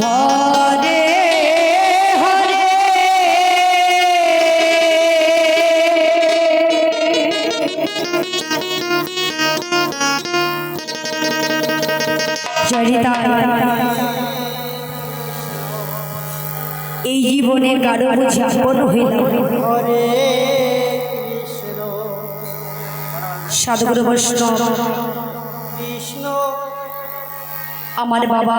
হরে হরে। চরিতা এই জীবনে কারও বুঝি আপন হইল সাধুগুরু বৈষ্ণব। আমার বাবা।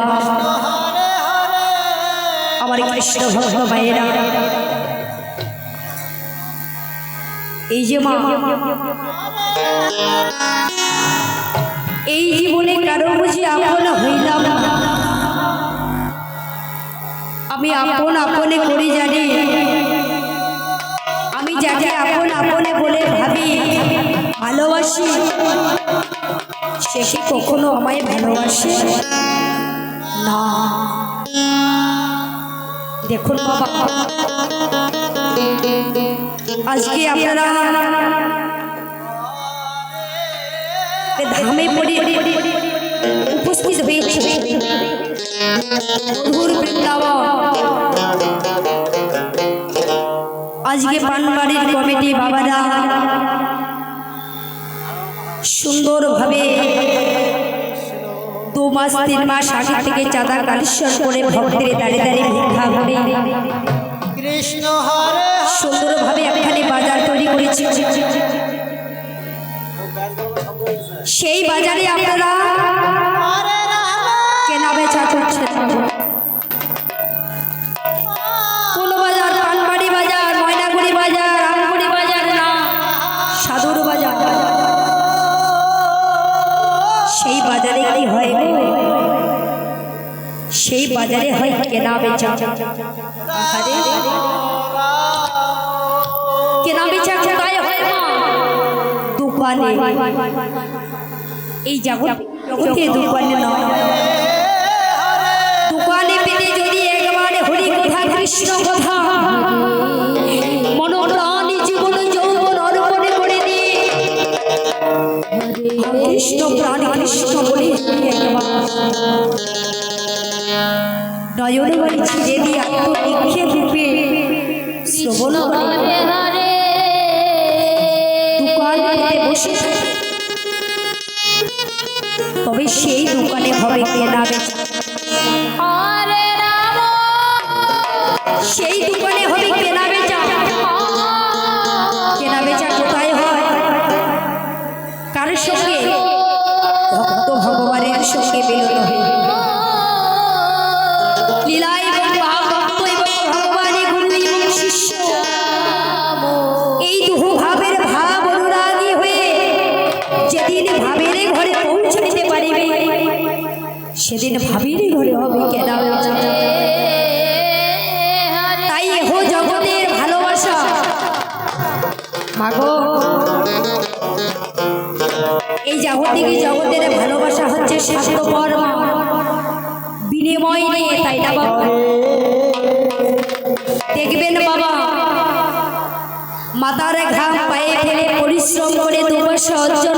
আমার কৃষ্ণ ভক্ত ভাইয়েরা। এই যে মা। এই জীবনে কারও বুঝি আপন হইলাম। আমি আপন আপনে করি জানি। আমি যাকে আপন আপনে বলে ভাবি। ভালোবাসি। সে কি কখনো আমায় ভালোবাসে? না। দেখুন বাবা। আজকে আপনারা ধামে পড়ে উপস্থিত হয়েছে। মধুর বৃন্দাবন। আজকে পানবাড়ির কমিটি বাবারা সুন্দরভাবে দু মাস তিন মাস আগে থেকে চাঁদা কালেকশন করে ভক্তের দাঁড়িয়ে দাঁড়িয়ে ভিক্ষা করে কৃষ্ণ হরে সুন্দরভাবে একখানে বাজার তৈরি করেছি। সেই বাজারে আপনারা কেনা বেচা করছেন। বাজারে হয়। সেই বাজারে হয় কেনা বেচা। কেনা বেচা কোথায় হয়? দোকানে। এই জগতে দোকানে নয়। নয়ন বাড়ি ছিঁড়ে দিয়ে আত্মনিক্ষেপ রূপে তবে সেই দোকানে হবে কেনা বেচা। সেদিন ভাবির ঘরে হবে কেনা? তাই এহ জগতের ভালোবাসা। মাগো। এই জাগতিক জগতের ভালোবাসা হচ্ছে স্বাস্থ্যকর বিনিময় নিয়ে তাই না বাবা? দেখবেন বাবা, মাতার ঘাম পায়ে ফেলে পরিশ্রম করে দুপয়সা অর্জন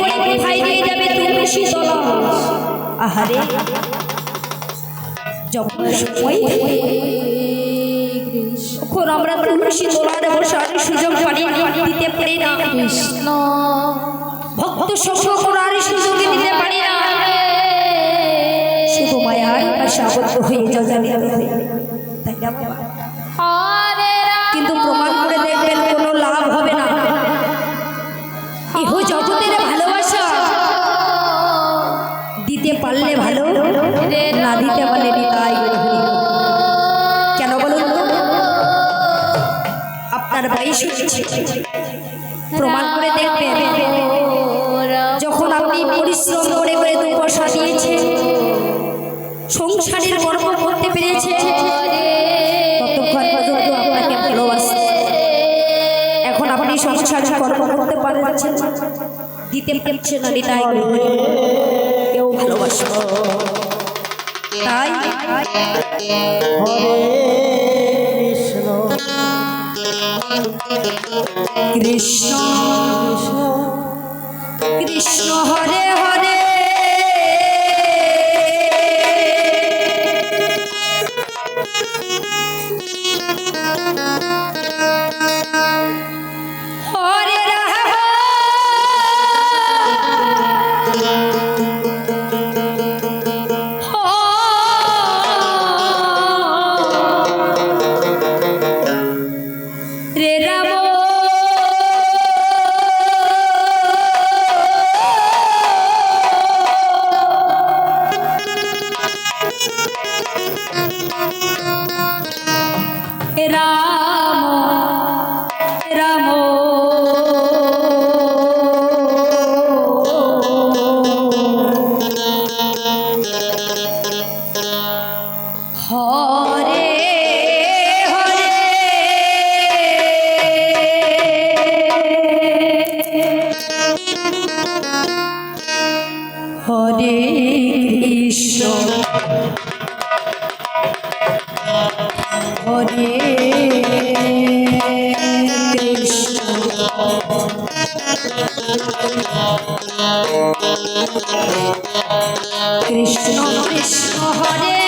করে কোথায় নিয়ে যাবে তুলসী তলা আহারে। যখন সময় তখন আমরা তুলসী তলার বসার সুযোগ পানি দিতে পারি না। কৃষ্ণ। ভক্ত সঙ্গ করার সুযোগ দিতে পারি না। শুধু মায়ার পাশে আবদ্ধ হয়ে আমি তাই না কিন্তু প্রমাণ করে দেখবেন বয়স হয়েছে প্রমাণ করে দেখবেন, যখন আপনি পরিশ্রম করে করে দু পয়সা দিয়েছেন সংসারের কর্ম করতে পেরেছে, ততক্ষণ পর্যন্ত আপনাকে ভালোবাসে এখন আপনি সংসারের কর্ম করতে পারছেন দিতে পারছেন না গরিব। কেউ ভালোবাসে। তাই কৃষ্ণ কৃষ্ণ হরে হরে। কৃষ্ণ কৃষ্ণ হরে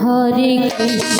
হরে কৃষ্ণ।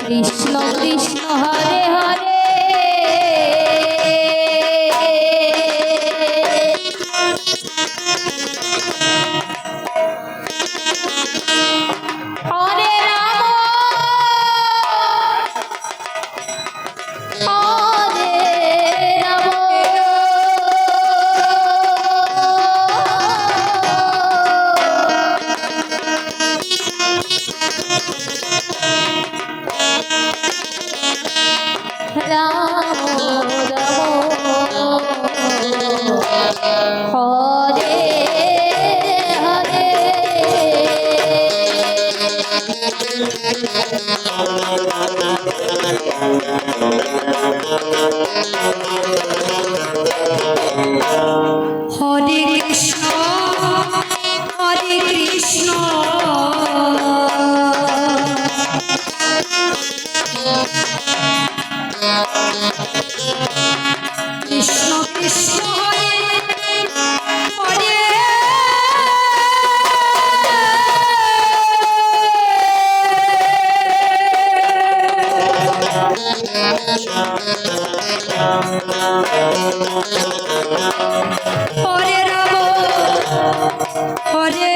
কৃষ্ণ কৃষ্ণ হরে হরে রাম হরে